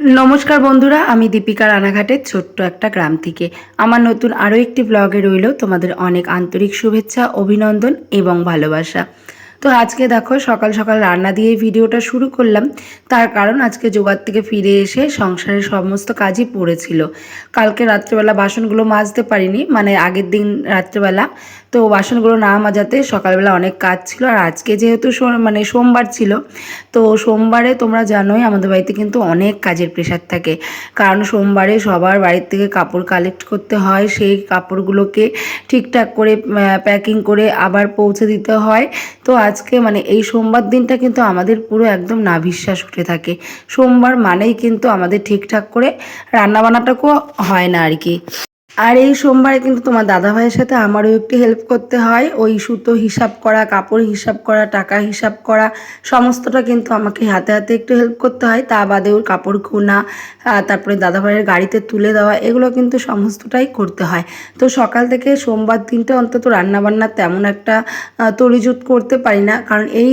নমস্কার বন্ধুরা, আমি দীপিকা রানাঘাটের ছোট্ট একটা গ্রাম থেকে। আমার নতুন আরও একটি ব্লগে রইল তোমাদের অনেক আন্তরিক শুভেচ্ছা, অভিনন্দন এবং ভালোবাসা। তো আজকে দেখো সকাল সকাল রান্না দিয়ে ভিডিওটা শুরু করলাম। তার কারণ আজকে জোগাড় থেকে ফিরে এসে সংসারের সমস্ত কাজই পড়েছিল। কালকে রাত্রেবেলা বাসনগুলো মাজতে পারিনি মানে আগের দিন রাত্রেবেলা। তো বাসনগুলো না মাজাতে সকালবেলা অনেক কাজ ছিল। আর আজকে যেহেতু মানে সোমবার ছিল, তো সোমবারে তোমরা জানোই আমাদের বাড়িতে কিন্তু অনেক কাজের প্রেশার থাকে। কারণ সোমবারে সবার বাড়ির থেকে কাপড় কালেক্ট করতে হয়, সেই কাপড়গুলোকে ঠিকঠাক করে প্যাকিং করে আবার পৌঁছে দিতে হয়। তো আজকে মানে এই সোমবার দিনটা কিন্তু আমাদের পুরো একদম নাভিশ্বাস উঠে থাকে। সোমবার মানেই কিন্তু আমাদের ঠিকঠাক করে রান্নাবান্নাটাকেও হয় না আর কি। আর এই সোমবারে কিন্তু তোমার দাদা ভাইয়ের সাথে আমারও একটু হেল্প করতে হয়। ওই সুতো হিসাব করা, কাপড় হিসাব করা, টাকা হিসাব করা, সমস্তটা কিন্তু আমাকে হাতে হাতে একটু হেল্প করতে হয়। তা বাদে ওর কাপড় খোনা তারপরে দাদা ভাইয়ের গাড়িতে তুলে দেওয়া, এগুলো কিন্তু সমস্তটাই করতে হয়। তো সকাল থেকে সোমবার দিনটা অন্তত রান্নাবান্না তেমন একটা তরিজুত করতে পারি না। কারণ এই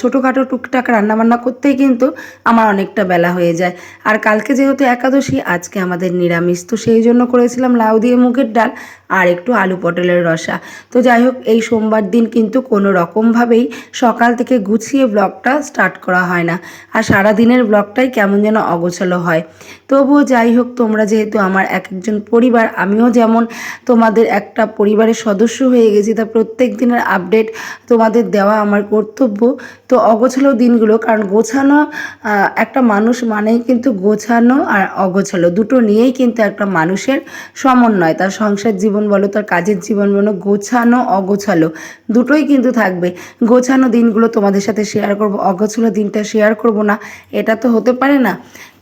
ছোটোখাটো টুকটাক রান্নাবান্না করতেই কিন্তু আমার অনেকটা বেলা হয়ে যায়। আর কালকে যেহেতু একাদশী, আজকে আমাদের নিরামিষ। তো সেই জন্য করেছিলাম লাউ দিয়ে মুগের ডাল আর একটু আলু পটলের রসা। তো যাই হোক, এই সোমবার দিন কিন্তু কোনো রকমভাবেই সকাল থেকে গুছিয়ে ব্লগটা স্টার্ট করা হয় না। আর সারা দিনের ব্লগটাই কেমন যেন অগোছালো হয়। তবুও যাই হোক, তোমরা যেহেতু আমার এক একজন পরিবার, আমিও যেমন তোমাদের একটা পরিবারের সদস্য হয়ে গেছি, তা প্রত্যেক দিনের আপডেট তোমাদের দেওয়া আমার কর্তব্য। তো অগোছালো দিনগুলো, কারণ গোছানো একটা মানুষ মানেই কিন্তু গোছানো আর অগোছালো। দুটো নিয়েই কিন্তু একটা মানুষের সমন্বয়, তার সংসার জীবন বলো, তার কাজের জীবন বলো, গোছানো, অগোছালো, দুটোই কিন্তু থাকবে। গোছানো দিনগুলো তোমাদের সাথে শেয়ার করব, অগোছালো দিনটা শেয়ার করব না, এটা তো হতে পারে না।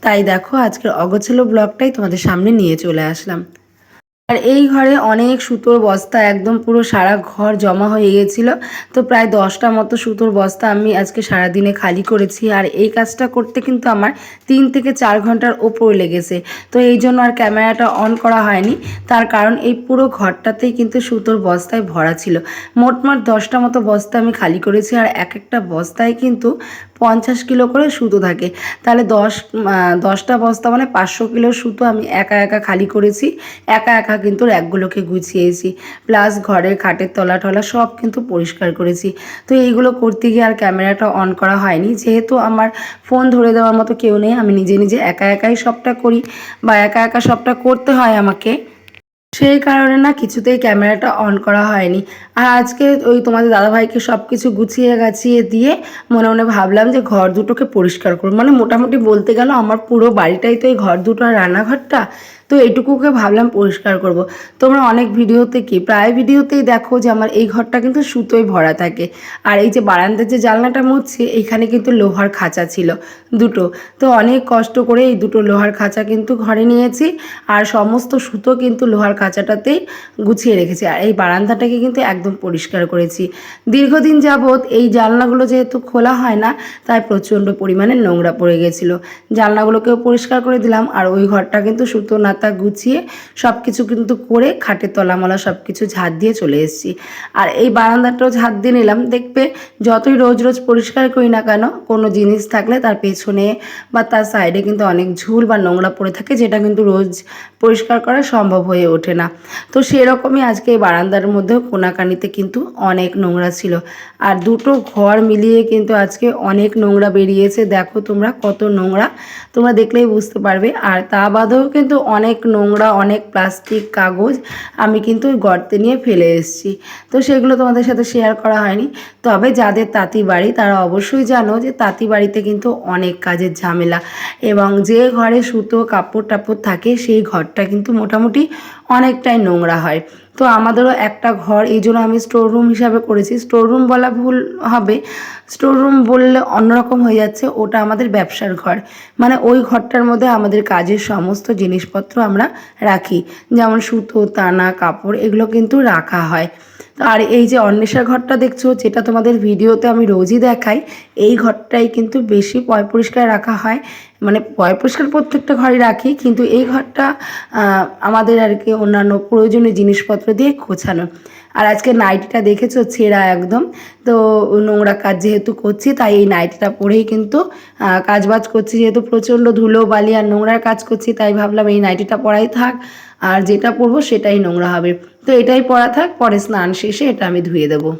তাই দেখো, আজকের অগোছালো ব্লগটাই তোমাদের সামনে নিয়ে চলে আসলাম। আর এই ঘরে অনেক সুতোর বস্তা, একদম পুরো সারা ঘর জমা হয়ে গেছিল। তো প্রায় দশটা মতো সুতোর বস্তা আমি আজকে সারা দিনে খালি করেছি আর এই কাজটা করতে কিন্তু আমার তিন থেকে চার ঘণ্টার ওপর লেগেছে। তো এই জন্য আর ক্যামেরাটা অন করা হয়নি। তার কারণ এই পুরো ঘরটাতেই কিন্তু সুতোর বস্তায় ভরা ছিল। মোটমাট দশটা মতো বস্তা আমি খালি করেছি আর এক একটা বস্তায় কিন্তু পঞ্চাশ কিলো করে সুতো থাকে। তাহলে দশ দশটা বস্তা মানে পাঁচশো কিলো সুতো আমি একা একা খালি করেছি। একা একা কিন্তু র্যাকগুলোকে গুছিয়েছি প্লাস ঘরের খাটের তলা টলা সব কিন্তু পরিষ্কার করেছি। তো এইগুলো করতে গিয়ে আর ক্যামেরাটা অন করা হয়নি। যেহেতু আমার ফোন ধরে দেওয়ার মতো কেউ নেই, আমি নিজে নিজে একা একাই সবটা করি বা একা একা সবটা করতে হয় আমাকে। সেই কারণে না কিছুতেই ক্যামেরাটা অন করা হয়নি। আর আজকে ওই তোমাদের দাদাভাইকে সব কিছু গুছিয়ে গাছিয়ে দিয়ে মনে মনে ভাবলাম যে ঘর দুটোকে পরিষ্কার করব। মানে মোটামুটি বলতে গেল আমার পুরো বাড়িটাই তো এই ঘর দুটো আর রান্নাঘরটা। তো এইটুকুকে ভাবলাম পরিষ্কার করব। তোমরা অনেক ভিডিওতে কি, প্রায় ভিডিওতেই দেখো যে আমার এই ঘরটা কিন্তু সুতোয় ভরা থাকে। আর এই যে বারান্দার যে জানলাটা মুছছি, এখানে কিন্তু লোহার খাঁচা ছিল দুটো। তো অনেক কষ্ট করে এই দুটো লোহার খাঁচা কিন্তু ঘরে নিয়েছি। আর সমস্ত সুতো কিন্তু লোহার খাঁচাটাতেই গুছিয়ে রেখেছি। আর এই বারান্দাটাকে কিন্তু একদম পরিষ্কার করেছি। দীর্ঘদিন যাবৎ এই জানলাগুলো যেহেতু খোলা হয় না, তাই প্রচণ্ড পরিমাণে নোংরা পড়ে গেছিল। জানলাগুলোকেও পরিষ্কার করে দিলাম। আর ওই ঘরটা কিন্তু সুতো নাতা গুছিয়ে সব কিছু কিন্তু করে খাটের তলামলা সব কিছু ঝাড় দিয়ে চলে এসেছি। আর এই বারান্দাটাও ঝাড় দিয়ে নিলাম। দেখবে যতই রোজ রোজ পরিষ্কার করি না কেন, কোনো জিনিস থাকলে তার পেছনে বা তার সাইডে কিন্তু অনেক ঝুল বা নোংরা পড়ে থাকে, যেটা কিন্তু রোজ পরিষ্কার করা সম্ভব হয়ে ওঠে না। তো সেরকমই আজকে এই বারান্দার মধ্যেও কোনাকানিতে কিন্তু অনেক নোংরা ছিল। আর দুটো ঘর মিলিয়ে কিন্তু আজকে অনেক নোংরা বেরিয়েছে। দেখো তোমরা কত নোংরা, তোমরা দেখলেই বুঝতে পারবে। আর তা বাদেও কিন্তু অনেক নোংরা, অনেক প্লাস্টিক, কাগজ আমি কিন্তু ওই গর্তে নিয়ে ফেলে এসেছি। তো সেগুলো তোমাদের সাথে শেয়ার করা হয়নি। তবে যাদের তাঁতি বাড়ি, তারা অবশ্যই জানো যে তাঁতি বাড়িতে কিন্তু অনেক কাজের ঝামেলা এবং যে ঘরে সুতো কাপড় টাপড় থাকে, সেই ঘরটা কিন্তু মোটামুটি অনেকটাই নোংরা হয়। তো আমাদেরও একটা ঘর, এই জন্য আমি স্টোর রুম হিসাবে করেছি। স্টোর রুম বলা ভুল হবে। স্টোর রুম বললে অন্যরকম হয়ে যাচ্ছে, ওটা আমাদের ব্যবসার ঘর। মানে ওই ঘরটার মধ্যে আমাদের কাজের সমস্ত জিনিসপত্র আমরা রাখি। যেমন সুতো তানা কাপড়, এগুলো কিন্তু রাখা হয়। আর এই যে অন্বেষার ঘরটা দেখছ, যেটা তোমাদের ভিডিওতে আমি রোজই দেখাই, এই ঘরটাই কিন্তু বেশি পয়, পরিষ্কার রাখা হয়। মানে পয় পরিষ্কার প্রত্যেকটা ঘরে রাখি, কিন্তু এই ঘরটা আমাদের আর কি অন্যান্য প্রয়োজনীয় জিনিসপত্র দিয়ে গোছানো। আর আজকে নাইটিটা দেখেছ? ছেঁড়া একদম। তো নোংরা কাজ যেহেতু করছি, তাই এই নাইটিটা পরেই কিন্তু কাজবাজ করছি। যেহেতু প্রচণ্ড ধুলো, বালি আর নোংরার কাজ করছি, তাই ভাবলাম এই নাইটিটা পরাই থাক। আর যেটা পরবো সেটাই নোংরা হবে। তো এটাই পরা থাক, পরে স্নান শেষে এটা আমি ধুয়ে দেবো।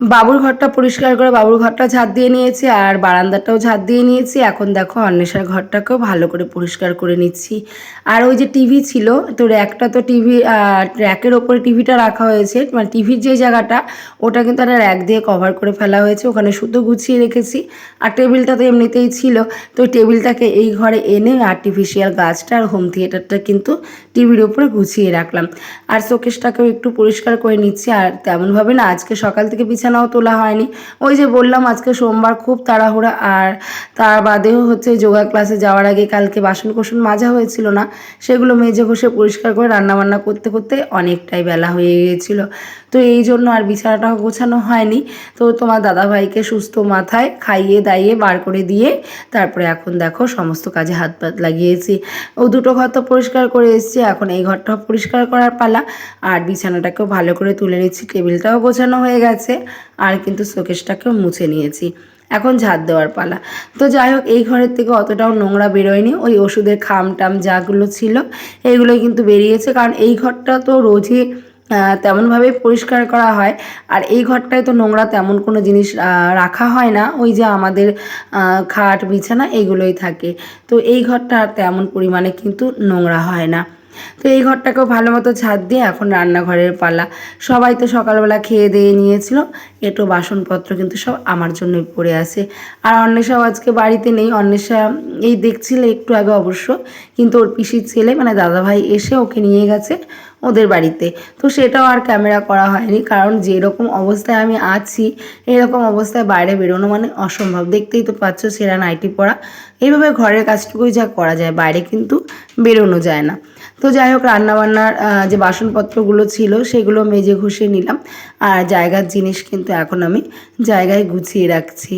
বাবুর ঘরটা পরিষ্কার করে বাবুর ঘরটা ঝাড় দিয়ে নিয়েছি আর বারান্দাটাও ঝাড় দিয়ে নিয়েছি। এখন দেখো অন্বেষার ঘরটাকেও ভালো করে পরিষ্কার করে নিচ্ছি। আর ওই যে টিভি ছিল, তো র্যাকটা তো টিভি র্যাকের ওপরে টিভিটা রাখা হয়েছে। মানে টিভির যে জায়গাটা, ওটা কিন্তু একটা র্যাক দিয়ে কভার করে ফেলা হয়েছে। ওখানে সুতো গুছিয়ে রেখেছি। আর টেবিলটা তো এমনিতেই ছিল। তো টেবিলটাকে এই ঘরে এনে আর্টিফিশিয়াল গাছটা আর হোম থিয়েটারটা কিন্তু টিভির ওপরে গুছিয়ে রাখলাম। আর শোকেসটাকেও একটু পরিষ্কার করে নিচ্ছি। আর তেমনভাবে না, আজকে সকাল থেকে বিছানাও তোলা হয়নি। ওই যে বললাম, আজকে সোমবার খুব তাড়াহুড়া। আর তার বাদেও হচ্ছে যোগা ক্লাসে যাওয়ার আগে কালকে বাসন কোসন মাজা হয়েছিল না। সেগুলো মেজে ঘষে পরিষ্কার করে রান্নাবান্না করতে করতে অনেকটাই বেলা হয়ে গিয়েছিল। তো এই জন্য আর বিছানাটাও গোছানো হয়নি। তো তোমার দাদাভাইকে সুস্থ মাথায় খাইয়ে দাইয়ে বার করে দিয়ে তারপরে এখন দেখো সমস্ত কাজে হাত পাত লাগিয়েছি। ও দুটো ঘর তো পরিষ্কার করে এসেছি, এখন এই ঘরটাও পরিষ্কার করার পালা। আর বিছানাটাকেও ভালো করে তুলে নিচ্ছি, টেবিলটাও গোছানো হয়ে গেছে। আর কিন্তু শোকেসটাকেও মুছে নিয়েছি। এখন ঝাড় দেওয়ার পালা। তো যাই হোক এই ঘরের থেকে অতটাও নোংরা বেরোয়নি। ওই ওষুধের খাম টাম যাগুলো ছিল এইগুলো কিন্তু বেরিয়েছে। কারণ এই ঘরটা তো রোজই আহ, তেমনভাবে পরিষ্কার করা হয়। আর এই ঘরটায় তো নোংরা তেমন কোনো জিনিস রাখা হয় না। ওই যে আমাদের খাট বিছানা এগুলোই থাকে। তো এই ঘরটা আর তেমন পরিমাণে কিন্তু নোংরা হয় না। তো এই ঘরটাকেও ভালো মতো ছাদ দিয়ে এখন রান্নাঘরের পালা। সবাই তো সকালবেলা খেয়ে দিয়ে নিয়েছিল। এটো বাসনপত্র কিন্তু সব আমার জন্যই পড়ে আছে। আর অন্বেষাও আজকে বাড়িতে নেই। অন্বেষা এই দেখছিল একটু আগে অবশ্য। কিন্তু ওর পিসির ছেলে মানে দাদাভাই এসে ওকে নিয়ে গেছে। ওদের বাড়িতে। তো সেটাও আর ক্যামেরা করা হয়নি, কারণ যেরকম অবস্থায় আমি আছি, এরকম অবস্থায় বাইরে বেরোনো মানে অসম্ভব। দেখতেই তো পাচ্ছ সেরা নাইটি পরা। এইভাবে ঘরের কাজটুকুই যা করা যায়, বাইরে কিন্তু বেরোনো যায় না। তো যাই হোক, রান্নাবান্নার যে বাসনপত্রগুলো ছিল সেগুলো মেজে ঘষে নিলাম। আর জায়গার জিনিস কিন্তু এখন আমি জায়গায় গুছিয়ে রাখছি।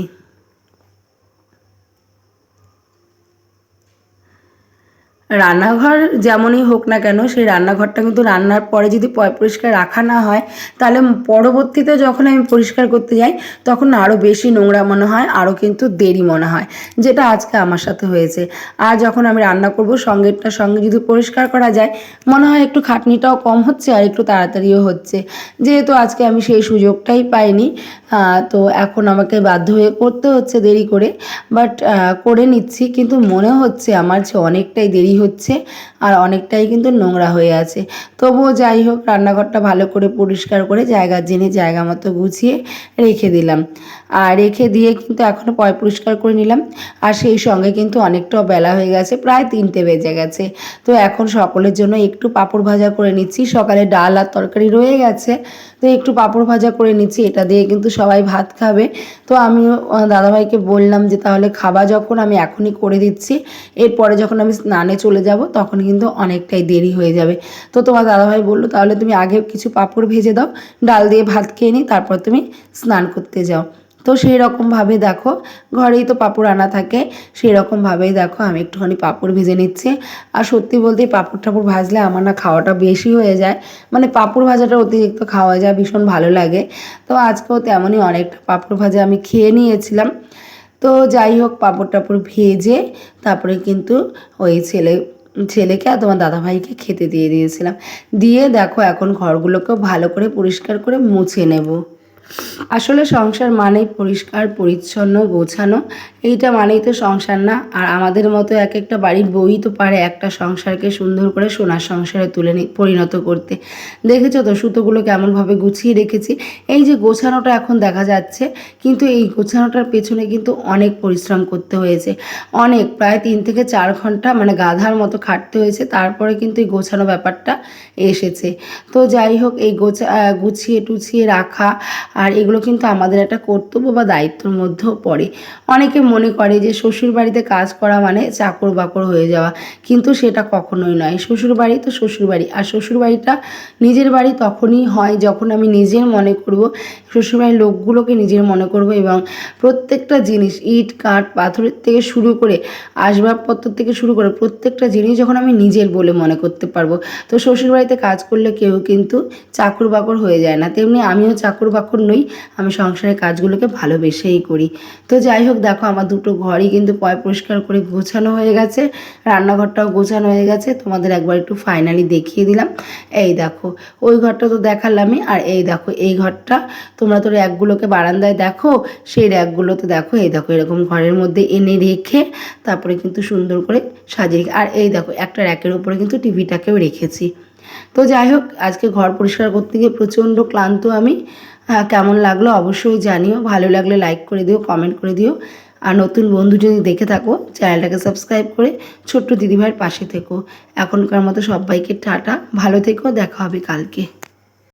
রান্নাঘর যেমনই হোক না কেন, সেই রান্নাঘরটা কিন্তু রান্নার পরে যদি পরিষ্কার রাখা না হয়, তাহলে পরবর্তীতে যখন আমি পরিষ্কার করতে যাই, তখন আরও বেশি নোংরা মনে হয় আরও কিন্তু দেরি মনে হয়, যেটা আজকে আমার সাথে হয়েছে। আর যখন আমি রান্না করব সঙ্গেরটা সঙ্গে যদি পরিষ্কার করা যায়, মনে হয় একটু খাটনিটাও কম হচ্ছে আর একটু তাড়াতাড়িও হচ্ছে। যেহেতু আজকে আমি সেই সুযোগটাই পাইনি তো এখন আমাকে বাধ্য হয়ে করতে হচ্ছে দেরি করে বাট করে নিচ্ছি, কিন্তু মনে হচ্ছে আমার যে অনেকটাই দেরি হচ্ছে আর অনেকটাই কিন্তু নোংরা হয়ে আছে। তবুও যাই হোক, রান্নাঘরটা ভালো করে পরিষ্কার করে জায়গা জেনে জায়গা মতো গুছিয়ে রেখে দিলাম। আর রেখে দিয়ে কিন্তু এখনও পয় পরিষ্কার করে নিলাম, আর সেই সঙ্গে কিন্তু অনেকটাও বেলা হয়ে গেছে, প্রায় তিনটে বেজে গেছে। তো এখন সকলের জন্য একটু পাঁপড় ভাজা করে নিচ্ছি, সকালে ডাল আর তরকারি রয়ে গেছে, তো একটু পাঁপড় ভাজা করে নিচ্ছি, এটা দিয়ে কিন্তু সবাই ভাত খাবে। তো আমি দাদাভাইকে বললাম যে, তাহলে খাবার যখন, আমি এখনই করে দিচ্ছি। এরপরে যখন আমি স্নানে চলে যাব, তখন কিন্তু অনেকটাই দেরি হয়ে যাবে। তো তোমার দাদাভাই বলল, তাহলে তুমি আগে কিছু পাঁপড় ভেজে দাও, ডাল দিয়ে ভাত খেয়ে নিই তারপর তুমি স্নান করতে যাও। তো সেই রকমভাবে দেখো, ঘরেই তো পাঁপড় আনা থাকে সেই রকমভাবেই দেখো আমি একটুখানি পাঁপড় ভেজে নিচ্ছি। আর সত্যি বলতে পাঁপড় টাপড় ভাজলে আমার না খাওয়াটা বেশি হয়ে যায়। মানে পাঁপড় ভাজাটা অতিরিক্ত খাওয়া যায়, ভীষণ ভালো লাগে। তো আজকেও তেমনই অনেকটা পাঁপড় ভাজা আমি খেয়ে নিয়েছিলাম। তো যাই হোক, পাঁপড় টাপড় ভেজে তারপরে কিন্তু ওই ছেলে, ছেলেকে আর তোমার দাদাভাইকে খেতে দিয়ে দিয়েছিলাম। দিয়ে দেখো এখন ঘরগুলোকেও ভালো করে পরিষ্কার করে মুছে নেব। আসলে সংসার মানেই পরিষ্কার, পরিচ্ছন্ন, গোছানো। এইটা মানেই তো সংসার না। আর আমাদের মতো এক একটা বাড়ির বই তো পারে একটা সংসারকে সুন্দর করে সোনার সংসারে তুলে পরিণত করতে। দেখেছ তো সুতোগুলো কেমনভাবে গুছিয়ে রেখেছি? এই যে গোছানোটা এখন দেখা যাচ্ছে, কিন্তু এই গোছানোটার পেছনে কিন্তু অনেক পরিশ্রম করতে হয়েছে। অনেক, প্রায় তিন থেকে চার ঘণ্টা মানে গাধার মতো খাটতে হয়েছে, তারপরে কিন্তু এই গোছানো ব্যাপারটা এসেছে। তো যাই হোক, এই গোছা গুছিয়ে টুছিয়ে রাখা আর এগুলো কিন্তু আমাদের একটা কর্তব্য বা দায়িত্বর মধ্যেও পড়ে। অনেকে মনে করে যে শ্বশুর বাড়িতে কাজ করা মানে চাকর বাকর হয়ে যাওয়া, কিন্তু সেটা কখনোই নয়। শ্বশুর বাড়ি তো শ্বশুর বাড়ি আর শ্বশুর বাড়িটা নিজের বাড়ি তখনই হয় যখন আমি নিজের মনে করব, শ্বশুরবাড়ির লোকগুলোকে নিজের মনে করব এবং প্রত্যেকটা জিনিস, ইট, কাঠ, পাথরের থেকে শুরু করে আসবাবপত্র থেকে শুরু করে প্রত্যেকটা জিনিস যখন আমি নিজের বলে মনে করতে পারব, তো শ্বশুরবাড়িতে কাজ করলে কেউ কিন্তু চাকর বাকর হয়ে যায় না। তেমনি আমিও চাকর বাকর নই আমি সংসারের কাজগুলোকে ভালোবেসেই করি। তো যাই হোক, দেখো আমার দুটো ঘরই কিন্তু পয় পরিষ্কার করে গোছানো হয়ে গেছে, রান্নাঘরটাও গোছানো হয়ে গেছে। তোমাদের একবার একটু ফাইনালি দেখিয়ে দিলাম। এই দেখো, ওই ঘরটা তো দেখালামই, আর এই দেখো, এই ঘরটা তোমরা তো র্যাকগুলোকে বারান্দায় দেখো, সেই র্যাকগুলোতে দেখো, এই দেখো, এরকম ঘরের মধ্যে এনে রেখে তারপরে কিন্তু সুন্দর করে সাজিয়ে আর এই দেখো, একটা র্যাকের উপরে কিন্তু টিভিটাকেও রেখেছি। তো যাই হোক, আজকে ঘর পরিষ্কার করতে গিয়ে প্রচণ্ড ক্লান্ত আমি কেমন লাগল অবশ্যই জানিও। ভালো লাগলে লাইক করে দিও কমেন্ট করে দিও। আর নতুন বন্ধু যদি দেখে থাকো, চ্যানেলটাকে সাবস্ক্রাইব করে ছোট্ট দিদিভাইয়ের পাশে থেকো। এখনকার মতো সবাইকে টাটা, ভালো থেকো, দেখা হবে কালকে।